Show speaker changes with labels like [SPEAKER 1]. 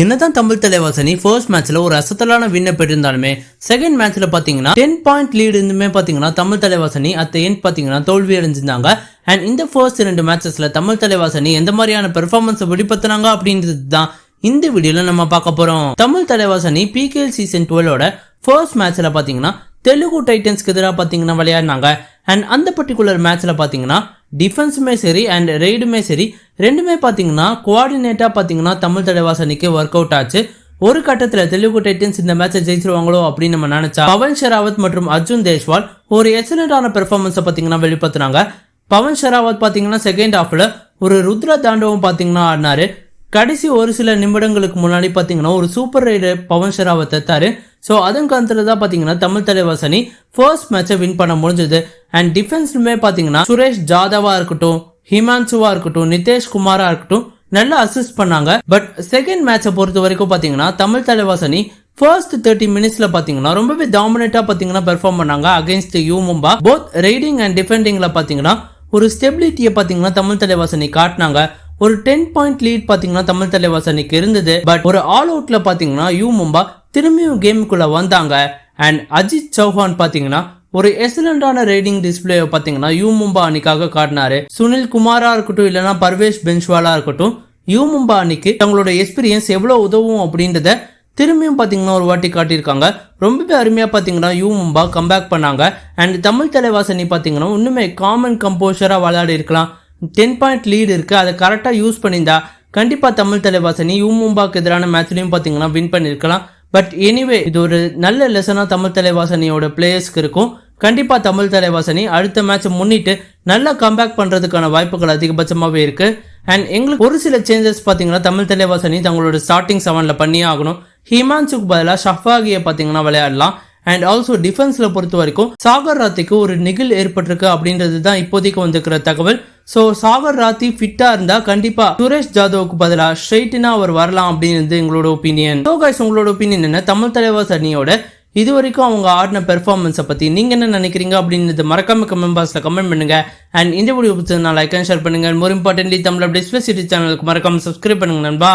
[SPEAKER 1] என்னதான் தமிழ் தலைவாசனி ஃபர்ஸ்ட் மேட்ச்ல ஒரு அசத்தலான வின்னை பெற்றிருந்தாலுமே செகண்ட் மேட்ச்ல பாத்தீங்கன்னா டென் பாயிண்ட் லீடு இருந்துமே பாத்தீங்கன்னா தமிழ் தலைவாசனி அட் எண்ட் பாத்தீங்கன்னா தோல்வி அடைஞ்சிருந்தாங்க. அண்ட் இந்த ஃபர்ஸ்ட் ரெண்டு மேட்சஸ்ல தமிழ் தலைவாசனி எந்த மாதிரியான பெர்ஃபார்மன்ஸை வெளிப்படுத்தினாங்க அப்படின்றது தான் இந்த வீடியோல நம்ம பார்க்க போறோம். தமிழ் தலைவாசனி பிகேஎல் சீசன் டுவெலோட ஃபர்ஸ்ட் மேட்ச்ல பாத்தீங்கன்னா தெலுங்கு டைட்டன்ஸ்க்கு எதிராக பார்த்தீங்கன்னா விளையாடினாங்க. அண்ட் அந்த பர்டிகுலர் மேட்ச்சில் பார்த்தீங்கன்னா டிஃபென்ஸுமே சரி அண்ட் ரெய்டுமே சரி ரெண்டுமே பார்த்தீங்கன்னா கோஆர்டினேட்டாக பார்த்தீங்கன்னா தமிழ் தலைவாசனிக்கு ஒர்க் அவுட் ஆச்சு. ஒரு கட்டத்தில் தெலுங்கு டைட்டன்ஸ் இந்த மேட்சை ஜெயிச்சிருவாங்களோ அப்படின்னு நம்ம நினைச்சா பவன் ஷெராவத் மற்றும் அர்ஜுன் தேஷ்வால் ஒரு எக்ஸலண்டான பெர்ஃபார்மன்ஸை பார்த்தீங்கன்னா வெளிப்படுத்துனாங்க. பவன் ஷெராவத் பார்த்தீங்கன்னா செகண்ட் ஹாஃபில் ஒரு ருத்ர தாண்டவம் பார்த்தீங்கன்னா ஆடினாரு. கடைசி ஒரு சில நிமிடங்களுக்கு முன்னாடி பார்த்தீங்கன்னா ஒரு சூப்பர் ரைடர் பவன் ஷெராவத் எத்தாரு ஸோ அதன் காலத்தில் தான் பார்த்தீங்கன்னா தமிழ் தலைவாசனி ஃபர்ஸ்ட் மேட்சை வின் பண்ண முடிஞ்சது. அண்ட் டிஃபென்ஸ்லுமே பார்த்தீங்கன்னா சுரேஷ் ஜாதவாக இருக்கட்டும் ஹிமான்சுவாக இருக்கட்டும் நிதேஷ் குமாரா இருக்கட்டும் நல்லா அசிஸ்ட் பண்ணாங்க. பட் செகண்ட் மேட்சை பொறுத்த வரைக்கும் பார்த்தீங்கன்னா தமிழ் தலைவாசனி ஃபர்ஸ்ட் தேர்ட்டி மினிட்ஸ்ல பார்த்தீங்கன்னா ரொம்பவே டாமினேட்டாக பார்த்தீங்கன்னா பெர்ஃபார்ம் பண்ணாங்க. Against U Mumba both riding and டிஃபெண்டிங்ல பார்த்தீங்கன்னா ஒரு ஸ்டெபிலிட்டியை பார்த்தீங்கன்னா தமிழ் தலைவாசனி காட்டினாங்க. ஒரு டென் பாயிண்ட் லீட் பாத்தீங்கன்னா தமிழ் தலைவாசனிக்கு இருந்தது. பட் ஒரு ஆல் அவுட்ல பாத்தீங்கன்னா யூ மும்பா திரும்பியும் கேமுக்குள்ள வந்தாங்க. அண்ட் அஜித் சௌஹான் பாத்தீங்கன்னா ஒரு எக்ஸலண்டான ரைடிங் டிஸ்பிளே பார்த்தீங்கன்னா யூ மும்பா அணிக்காக காட்டினாரு. சுனில் குமாரா இருக்கட்டும் இல்லைன்னா பர்வேஷ் பென்ஷ்வாலா இருக்கட்டும் யூ மும்பா அணிக்கு தங்களோட எக்ஸ்பீரியன்ஸ் எவ்வளோ உதவும் அப்படின்றத திரும்பியும் பார்த்தீங்கன்னா ஒரு வாட்டி காட்டியிருக்காங்க. ரொம்பவே அருமையாக பார்த்தீங்கன்னா யூ மும்பா கம்பேக் பண்ணாங்க. அண்ட் தமிழ் தலைவாசனி பார்த்தீங்கன்னா இன்னுமே காமன் கம்போஷராக விளையாடி இருக்கலாம் டென் பாயிண்ட் லீடு இருக்குது அதை கரெக்டாக யூஸ் பண்ணியிருந்தா கண்டிப்பாக தமிழ் தலைவாசனி யூமும்பாக்கு எதிரான மேட்ச்லையும் பார்த்தீங்கன்னா வின் பண்ணியிருக்கலாம். பட் எனிவே இது ஒரு நல்ல லெசனாக தமிழ் தலைவாசனியோட பிளேயர்ஸ்க்கு இருக்கும். கண்டிப்பாக தமிழ் தலைவாசனி அடுத்த மேட்சை முன்னிட்டு நல்லா கம்பேக் பண்ணுறதுக்கான வாய்ப்புகள் அதிகபட்சமாகவே இருக்குது அண்ட் எங்களுக்கு ஒரு சில சேஞ்சஸ் பார்த்தீங்கன்னா தமிழ் தலைவாசனி தங்களோட ஸ்டார்டிங் செவனில் பண்ணியே ஆகணும். ஹிமான்சுக்கு பதிலாக ஷஃபாகியை பார்த்தீங்கன்னா விளையாடலாம். அண்ட் ஆல்சோ டிஃபென்ஸில் பொறுத்த வரைக்கும் சாகர் ராத்திக்கு ஒரு நிகில் ஏற்பட்டிருக்கு அப்படின்றது தான் இப்போதைக்கு வந்திருக்கிற தகவல். ஸோ சாகர் ராத்தி ஃபிட்டா இருந்தால் கண்டிப்பா சுரேஷ் ஜாதவுக்கு பதிலாக ஸ்ட்ரெயிட்டினா அவர் வரலாம் அப்படின்றது எங்களோட ஒப்பீனியன் ஸோ கைஸ் உங்களோட ஒப்பீனியன் என்ன? தமிழ் தலைவர் அணியோட இது வரைக்கும் அவங்க ஆடின பெர்ஃபார்மன்ஸை பற்றி நீங்கள் என்ன நினைக்கிறீங்க அப்படின்றது மறக்காம கமெண்ட் பாக்ஸில் கமெண்ட் பண்ணுங்க. அண்ட் இந்த வீடியோ பிடிச்சதுனா லைக் அண்ட் ஷேர் பண்ணுங்க. மோர் இம்பார்ட்டன்ட்லி தமிழ் அப்படி சிட்டி சேனலுக்கு மறக்காம சப்ஸ்கிரைப் பண்ணுங்க நண்பா.